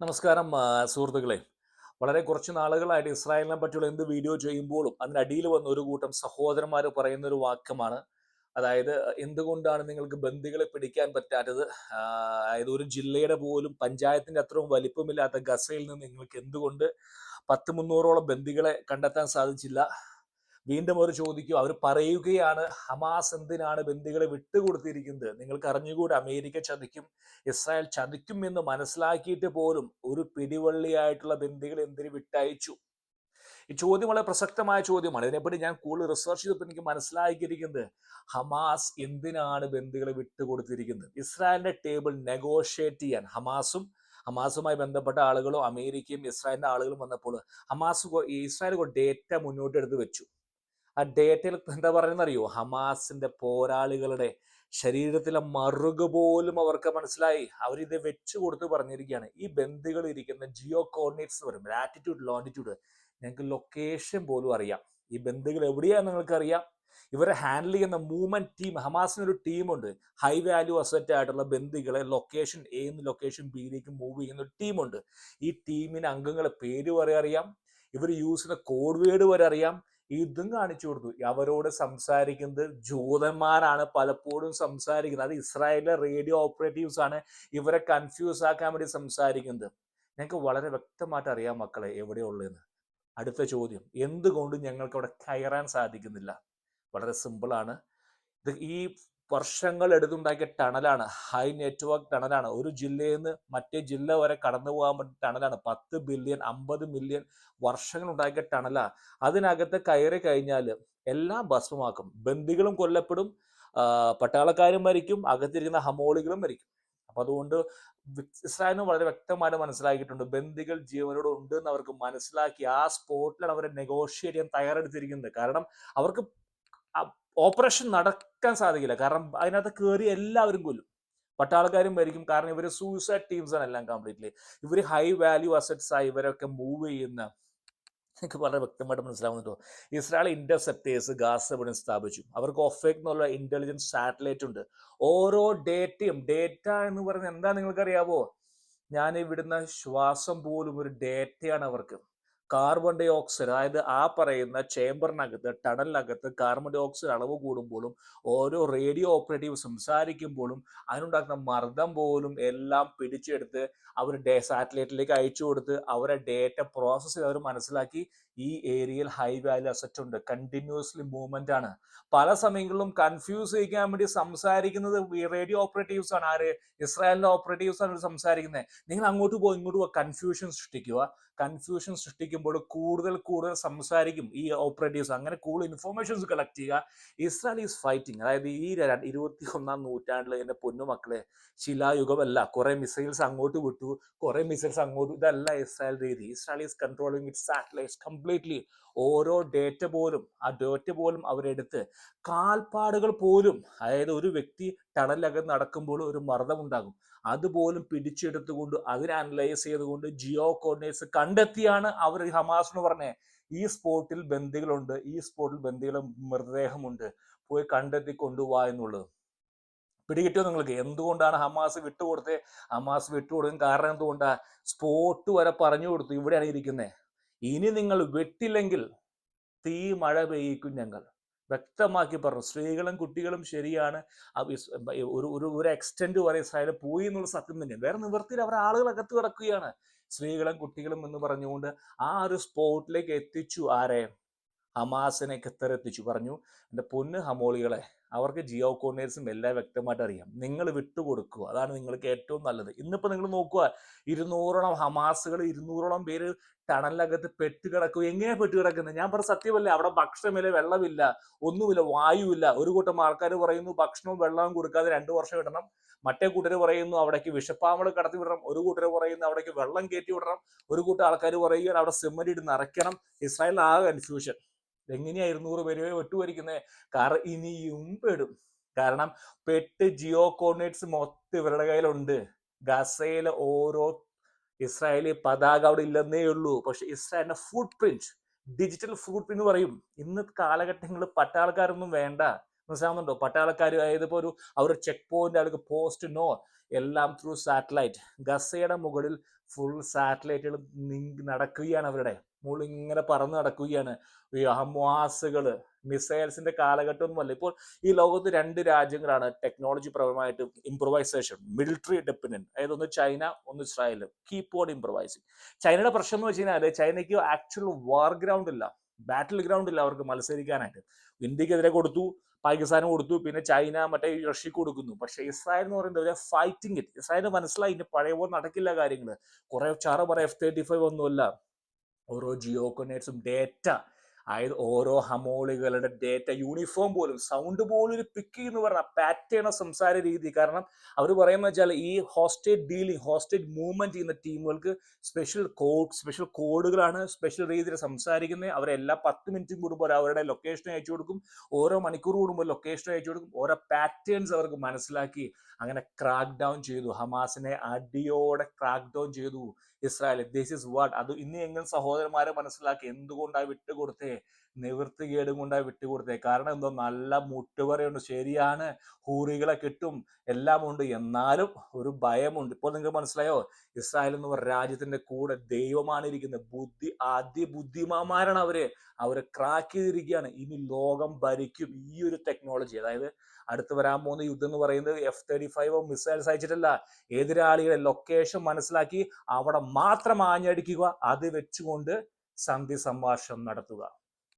നമസ്കാരം സുഹൃത്തുക്കളെ. വളരെ കുറച്ച് നാളുകളായിട്ട് ഇസ്രായേലിനെ പറ്റിയുള്ള എന്ത് വീഡിയോ ചെയ്യുമ്പോഴും അതിനടിയിൽ വന്ന ഒരു കൂട്ടം സഹോദരന്മാർ പറയുന്ന ഒരു വാക്യമാണ്. അതായത് എന്തുകൊണ്ടാണ് നിങ്ങൾക്ക് ബന്ദികളെ പിടിക്കാൻ പറ്റാത്തത്? അതായത് ഒരു ജില്ലയുടെ പോലും പഞ്ചായത്തിന്റെ അത്രയും വലിപ്പമില്ലാത്ത ഗസയിൽ നിന്ന് നിങ്ങൾക്ക് എന്തുകൊണ്ട് പത്ത് മുന്നൂറോളം ബന്ദികളെ കണ്ടെത്താൻ സാധിച്ചില്ല? വീണ്ടും അവർ ചോദിക്കും. അവർ പറയുകയാണ് ഹമാസ് എന്തിനാണ് ബന്ദികളെ വിട്ടുകൊടുത്തിരിക്കുന്നത്? നിങ്ങൾക്ക് അറിഞ്ഞുകൂടെ അമേരിക്ക ചതിക്കും ഇസ്രായേൽ ചതിക്കും എന്ന് മനസ്സിലാക്കിയിട്ട് പോലും ഒരു പിടിവള്ളിയായിട്ടുള്ള ബന്ദികൾ എന്തിനു വിട്ടയച്ചു? ഈ ചോദ്യം വളരെ പ്രസക്തമായ ചോദ്യമാണ്. ഇതിനെപ്പറ്റി ഞാൻ കൂടുതൽ റിസർച്ച് ചെയ്തപ്പോൾ എനിക്ക് മനസ്സിലാക്കിയിരിക്കുന്നത് ഹമാസ് എന്തിനാണ് ബന്ദികളെ വിട്ടുകൊടുത്തിരിക്കുന്നത്? ഇസ്രായേലിന്റെ ടേബിൾ നെഗോഷിയേറ്റ് ചെയ്യാൻ ഹമാസും ഹമാസുമായി ബന്ധപ്പെട്ട ആളുകളും അമേരിക്കയും ഇസ്രായേലിന്റെ ആളുകളും വന്നപ്പോൾ ഹമാസ് ഇസ്രായേൽ ഡേറ്റ മുന്നോട്ട് എടുത്ത് വെച്ചു. ആ ഡേറ്റയിൽ എന്താ പറയുന്നത് അറിയോ ഹമാസിന്റെ പോരാളികളുടെ ശരീരത്തിലെ മറുക് പോലും അവർക്ക് മനസ്സിലായി. അവരിത് വെച്ചു കൊടുത്ത് പറഞ്ഞിരിക്കുകയാണ്. ഈ ബന്ദികൾ ഇരിക്കുന്ന ജിയോ കോർഡിനേറ്റ്സ് വരും ലാറ്റിറ്റ്യൂഡ് ലോണ്ടിറ്റ്യൂഡ് ഞങ്ങൾക്ക് ലൊക്കേഷൻ പോലും അറിയാം. ഈ ബന്ധുക്കൾ നിങ്ങൾക്ക് അറിയാം ഇവരെ ഹാൻഡിൽ ചെയ്യുന്ന മൂവ്മെന്റ് ടീം ഹമാസിനൊരു ടീമുണ്ട് ഹൈ വാല്യൂ അസറ്റ് ആയിട്ടുള്ള ബന്ധുക്കളെ ലൊക്കേഷൻ എ എന്ന് ലൊക്കേഷൻ ബിയിലേക്ക് മൂവ് ചെയ്യുന്ന ഒരു ടീമുണ്ട് ഈ ടീമിന് അംഗങ്ങളെ പേര് അറിയാം. ഇവർ യൂസ് ചെയ്യുന്ന കോഡ് വേർഡ് വരെ അറിയാം. ഇതും കാണിച്ചു കൊടുത്തു. അവരോട് സംസാരിക്കുന്നത് ജൂതന്മാരാണ് പലപ്പോഴും സംസാരിക്കുന്നത്. അത് ഇസ്രായേലിലെ റേഡിയോ ഓപ്പറേറ്റീവ്സ് ആണ് ഇവരെ കൺഫ്യൂസ് ആക്കാൻ വേണ്ടി സംസാരിക്കുന്നത്. ഞങ്ങൾക്ക് വളരെ വ്യക്തമായിട്ട് അറിയാം മക്കളെ എവിടെയുള്ളതെന്ന്. അടുത്ത ചോദ്യം. എന്തുകൊണ്ട് ഞങ്ങൾക്ക് അവിടെ കയറാൻ സാധിക്കുന്നില്ല? വളരെ സിമ്പിളാണ് ഇത് ഈ വർഷങ്ങൾ എടുത്തുണ്ടാക്കിയ ടണലാണ്. High network ടണലാണ്. ഒരു ജില്ലയിൽ നിന്ന് മറ്റേ ജില്ല വരെ കടന്നു പോകാൻ പറ്റുന്ന ടണലാണ്. പത്ത് ബില്യൺ അമ്പത് മില്യൺ വർഷങ്ങൾ ഉണ്ടാക്കിയ ടണലാണ് അതിനകത്ത് കയറി കഴിഞ്ഞാൽ എല്ലാം ഭസ്മമാക്കും. ബന്ദികളും കൊല്ലപ്പെടും പട്ടാളക്കാരും മരിക്കും അകത്തിരിക്കുന്ന ഹമോളികളും മരിക്കും. അപ്പൊ അതുകൊണ്ട് ഇസ്രായേലും ഇസ്രായേലിന് വളരെ വ്യക്തമായിട്ട് മനസ്സിലാക്കിയിട്ടുണ്ട്. ബന്ദികൾ ജീവനോട് ഉണ്ട് എന്ന് അവർക്ക് മനസ്സിലാക്കി ആ സ്പോട്ടിലാണ് അവരെ നെഗോഷിയേറ്റ് ചെയ്യാൻ തയ്യാറെടുത്തിരിക്കുന്നത്. കാരണം അവർക്ക് ഓപ്പറേഷൻ നടക്കാൻ സാധിക്കില്ല. കാരണം അതിനകത്ത് കയറി എല്ലാവരും കൊല്ലും. പട്ടാളക്കാരും മരിക്കും. കാരണം ഇവർ സൂയിസൈഡ് ടീംസ് ആണ് എല്ലാം കംപ്ലീറ്റ്ലി ഇവർ ഹൈ വാല്യൂ അസറ്റ്സ് ആയി ഇവരൊക്കെ മൂവ് ചെയ്യുന്ന എനിക്ക് വളരെ വ്യക്തമായിട്ട് മനസ്സിലാവുന്നുണ്ടോ ഇസ്രായേൽ ഇന്റർസെപ്റ്റേഴ്സ് ഗാസ ഇവിടെ സ്ഥാപിച്ചു. അവർക്ക് ഒഫേക്ക് എന്നുള്ള ഇന്റലിജൻസ് സാറ്റലൈറ്റ് ഉണ്ട്. ഓരോ ഡേറ്റയും ഡേറ്റ എന്ന് പറയുന്നത് എന്താ നിങ്ങൾക്കറിയാവോ? ഞാൻ ഇവിടുന്ന ശ്വാസം പോലും ഒരു ഡേറ്റയാണ് അവർക്ക്. കാർബൺ ഡൈ ഓക്സൈഡ് അതായത് ആ പറയുന്ന ചേംബറിനകത്ത് ടണലിനകത്ത് കാർബൺ ഡൈ ഓക്സൈഡ് അളവ് കൂടുമ്പോഴും ഓരോ റേഡിയോ ഓപ്പറേറ്റീവ് സംസാരിക്കുമ്പോഴും അതിനുണ്ടാക്കുന്ന മർദ്ദം പോലും എല്ലാം പിടിച്ചെടുത്ത് അവർ ഡേ സാറ്റലൈറ്റിലേക്ക് അയച്ചു കൊടുത്ത് അവരെ ഡേറ്റ പ്രോസസ്സ് ചെയ്ത് അവർ മനസ്സിലാക്കി ഈ ഏരിയയിൽ ഹൈ വാല്യൂ അസറ്റ് ഉണ്ട്. കണ്ടിന്യൂസ്ലി മൂവ്മെന്റ് ആണ്. പല സമയങ്ങളിലും കൺഫ്യൂസ് ചെയ്യിക്കാൻ വേണ്ടി സംസാരിക്കുന്നത് റേഡിയോ ഓപ്പറേറ്റീവ്സ് ആണ്. ആര്? ഇസ്രായേലിന്റെ ഓപ്പറേറ്റീവ്സ് ആണ് സംസാരിക്കുന്നത്. നിങ്ങൾ അങ്ങോട്ട് പോകും ഇങ്ങോട്ട് പോകുക കൺഫ്യൂഷൻ സൃഷ്ടിക്കുക. കൺഫ്യൂഷൻ സൃഷ്ടിക്കുമ്പോൾ കൂടുതൽ കൂടുതൽ സംസാരിക്കും ഈ ഓപ്പറേറ്റീവ്സ് അങ്ങനെ കൂടുതൽ ഇൻഫോർമേഷൻസ് കളക്ട് ചെയ്യുക. ഇസ്രായേൽ ഈസ് ഫൈറ്റിംഗ് അതായത് ഈ ഇരുപത്തി ഒന്നാം നൂറ്റാണ്ടിൽ എന്റെ പൊന്നുമക്കളെ ശിലായുഗമല്ല. കുറെ മിസൈൽസ് അങ്ങോട്ട് വിട്ടു. കുറെ മിസൈൽസ് അങ്ങോട്ട് ഇതല്ല ഇസ്രായേൽ രീതി. Israel is controlling it satellites completely ഓരോ ഡേറ്റ പോലും ആ ഡേറ്റ പോലും അവരെടുത്ത് കാൽപ്പാടുകൾ പോലും അതായത് ഒരു വ്യക്തി ടണലകം നടക്കുമ്പോൾ ഒരു മർദ്ദം ഉണ്ടാകും. അതുപോലും പിടിച്ചെടുത്തുകൊണ്ട് അതിനെ അനലൈസ് ചെയ്തുകൊണ്ട് ജിയോ കോർഡിനേറ്റ്സ് കണ്ടെത്തിയാണ് അവർ ഹമാസ് എന്ന് പറഞ്ഞത് ഈ സ്പോട്ടിൽ ബന്ദികളുണ്ട് ഈ സ്പോട്ടിൽ ബന്ധികളെ മൃതദേഹമുണ്ട്. പോയി കണ്ടെത്തി കൊണ്ടുപോവാ എന്നുള്ളത്. പിടികിട്ടിയോ നിങ്ങൾക്ക്? എന്തുകൊണ്ടാണ് ഹമാസ് വിട്ടുകൊടുത്തത് ഹമാസ് വിട്ടുകൊടുക്കാൻ കാരണം എന്തുകൊണ്ടാണ് സ്പോട്ട് വരെ പറഞ്ഞു കൊടുത്തു. ഇവിടെയാണ് ഇരിക്കുന്നത് ഇനി നിങ്ങൾ വെട്ടില്ലെങ്കിൽ തീ മഴ പെയ്യിക്കും ഞങ്ങൾ. വ്യക്തമാക്കി പറഞ്ഞു സ്ത്രീകളും കുട്ടികളും ശരിയാണ്. ഒരു ഒരു ഒരു എക്സ്റ്റെൻഡ് വരെ ഇസ്രായേൽ പോയി എന്നുള്ള സത്യം തന്നെയാണ്. വേറെ നിവൃത്തിയിൽ അവർ ആളുകൾ അകത്ത് കിടക്കുകയാണ്. സ്ത്രീകളും കുട്ടികളും എന്ന് പറഞ്ഞുകൊണ്ട് ആ ഒരു സ്പോട്ടിലേക്ക് എത്തിച്ചു ആരെ? ഹമാസിനെ ഖത്തറെത്തിച്ചു പറഞ്ഞു എന്റെ പൊന്ന് ഹമോളികളെ അവർക്ക് ജിയോ കോർഡിനേറ്റ്സും എല്ലാം വ്യക്തമായിട്ട് അറിയാം. നിങ്ങൾ വിട്ടുകൊടുക്കുക അതാണ് നിങ്ങൾക്ക് ഏറ്റവും നല്ലത്. ഇന്നിപ്പോൾ നിങ്ങൾ നോക്കുക ഇരുന്നൂറോളം ഹമാസുകൾ ഇരുന്നൂറോളം പേര് ടണലിനകത്ത് പെട്ട് കിടക്കും എങ്ങനെയാ പെട്ട് കിടക്കുന്നത്? ഞാൻ പറഞ്ഞ സത്യമല്ലേ അവിടെ ഭക്ഷണമില്ല വെള്ളമില്ല ഒന്നുമില്ല വായുവില്ല. ഒരു കൂട്ടം ആൾക്കാർ പറയുന്നു ഭക്ഷണവും വെള്ളവും കൊടുക്കാതെ രണ്ടു വർഷം ഇടണം മറ്റേ കൂട്ടർ പറയുന്നു അവിടേക്ക് വിഷപ്പാമ്പൾ കടത്തി വിടണം. ഒരു കൂട്ടർ പറയുന്നു അവിടേക്ക് വെള്ളം കയറ്റി വിടണം. ഒരു കൂട്ടം ആൾക്കാർ പറയുകയാണ് അവിടെ സിമന്റ് ഇട്ട് നിറയ്ക്കണം. ഇസ്രായേലിൽ ആകെ കൺഫ്യൂഷൻ എങ്ങനെയാ ഇരുന്നൂറ് പേര് വെട്ടുവരിക്കുന്നത് കാർ ഇനിയും പെടും കാരണം പെട്ട് ജിയോ കോർഡിനേറ്റ്സ് മൊത്തം ഇവരുടെ കയ്യിലുണ്ട്. ഗസയിലെ ഓരോ ഇസ്രായേലി പതാക അവിടെ ഇല്ലെന്നേ ഉള്ളൂ. പക്ഷെ ഇസ്രായേലിന്റെ footprint digital footprint പറയും. ഇന്ന് കാലഘട്ടങ്ങളിൽ പട്ടാളക്കാരൊന്നും വേണ്ട. മനസ്സിലാവുന്നുണ്ടോ? പട്ടാളക്കാർ അതായത് ഇപ്പോൾ ഒരു അവർ ചെക്ക് പോയിന്റ് അവർക്ക് പോസ്റ്റ് നോ എല്ലാം ത്രൂ സാറ്റലൈറ്റ് ഗസയുടെ മുകളിൽ ഫുൾ സാറ്റലൈറ്റുകൾ നടക്കുകയാണ് അവരുടെ. മുകളിൽ ഇങ്ങനെ പറന്ന് നടക്കുകയാണ്. ഈ ഹമാസുകൾ മിസൈൽസിന്റെ കാലഘട്ടമൊന്നുമല്ല. ഇപ്പോൾ ഈ ലോകത്ത് രണ്ട് രാജ്യങ്ങളാണ് ടെക്നോളജി പരമായിട്ട് ഇംപ്രൊവൈസേഷൻ മിലിറ്ററി ഡിപ്പെൻഡന്റ് അതായത് ഒന്ന് ചൈന ഒന്ന് ഇസ്രായേൽ കീപ്പ് ഓൺ ഇംപ്രൊവൈസിങ് ചൈനയുടെ പ്രശ്നം എന്ന് വെച്ച് കഴിഞ്ഞാൽ ചൈനയ്ക്ക് ആക്ച്വൽ വാർ ഗ്രൗണ്ട് ഇല്ല. ബാറ്റിൽ ഗ്രൗണ്ട് ഇല്ല അവർക്ക് മത്സരിക്കാനായിട്ട്. ഇന്ത്യക്കെതിരെ കൊടുത്തു പാകിസ്ഥാനും കൊടുത്തു പിന്നെ ചൈന മറ്റേ റഷ്യക്ക് കൊടുക്കുന്നു. പക്ഷെ ഇസ്രായേൽ എന്ന് പറയുന്നത് ഒരു ഫൈറ്റിംഗ് ഇറ്റ് ഇസ്രായേൽ മനസ്സിലായി ഇനി പഴയ പോലെ നടക്കില്ല കാര്യങ്ങൾ കുറെ ചാറ പറ എഫ് തേർട്ടി ഫൈവ് ഒന്നുമല്ല. ഓരോ ജിയോ കൊനേറ്റ്സും ഡേറ്റ അതായത് ഓരോ ഹമോളികളുടെ ഡേറ്റ യൂണിഫോം പോലും സൗണ്ട് പോലും ഒരു പിക്ക് എന്ന് പറഞ്ഞ പാറ്റേണ സംസാര രീതി. കാരണം അവർ പറയുന്ന വെച്ചാൽ ഈ ഹോസ്റ്റേറ്റ് ഡീലിംഗ് ഹോസ്റ്റേറ്റ് മൂവ്മെന്റ് ചെയ്യുന്ന ടീമുകൾക്ക് സ്പെഷ്യൽ കോഡ് സ്പെഷ്യൽ കോഡുകളാണ് സ്പെഷ്യൽ രീതിയിൽ സംസാരിക്കുന്നത്. അവരെല്ലാ പത്ത് മിനിറ്റും കൂടുമ്പോൾ അവരുടെ ലൊക്കേഷൻ അയച്ചു കൊടുക്കും. ഓരോ മണിക്കൂർ കൂടുമ്പോൾ ലൊക്കേഷൻ അയച്ചു കൊടുക്കും. ഓരോ പാറ്റേൺസ് അവർക്ക് മനസ്സിലാക്കി അങ്ങനെ ക്രാക്ക് ഡൗൺ ചെയ്തു. ഹമാസിനെ അടിയോടെ ക്രാക്ക് ഡൗൺ ചെയ്തു. ഇസ്രായേൽ ദിസ് ഇസ് വാട്ട് അത് ഇനി എങ്ങനെ സഹോദരന്മാരെ മനസ്സിലാക്കി. എന്തുകൊണ്ടാണ് വിട്ടുകൊടുത്തേ? നിവൃത്തികേടും കൊണ്ടാണ് വിട്ടുകൊടുത്തേ കാരണം എന്തോ നല്ല മുട്ടുപറയുണ്ട്. ശരിയാണ് ഹൂറികളെ കിട്ടും എല്ലാം ഉണ്ട്. എന്നാലും ഒരു ഭയമുണ്ട്. ഇപ്പോൾ നിങ്ങൾക്ക് മനസ്സിലായോ? ഇസ്രായേൽ എന്ന് പറഞ്ഞ രാജ്യത്തിന്റെ കൂടെ ദൈവമാണ് ഇരിക്കുന്നത്. ബുദ്ധി ആദ്യ ബുദ്ധിമാരാണ് അവർ. അവരെ ക്രാക്ക് ചെയ്തിരിക്കുകയാണ്. ഇനി ലോകം ഭരിക്കും ഈ ഒരു ടെക്നോളജി അതായത് അടുത്ത് വരാൻ പോകുന്ന യുദ്ധം എന്ന് പറയുന്നത് എഫ് തേർട്ടി ഫൈവോ മിസൈൽസ് അയച്ചിട്ടല്ല. എതിരാളിയുടെ ലൊക്കേഷൻ മനസ്സിലാക്കി അവിടെ മാത്രം ആഞ്ഞടിക്കുക. അത് വെച്ചുകൊണ്ട് സന്ധി സംഭാഷണം നടത്തുക.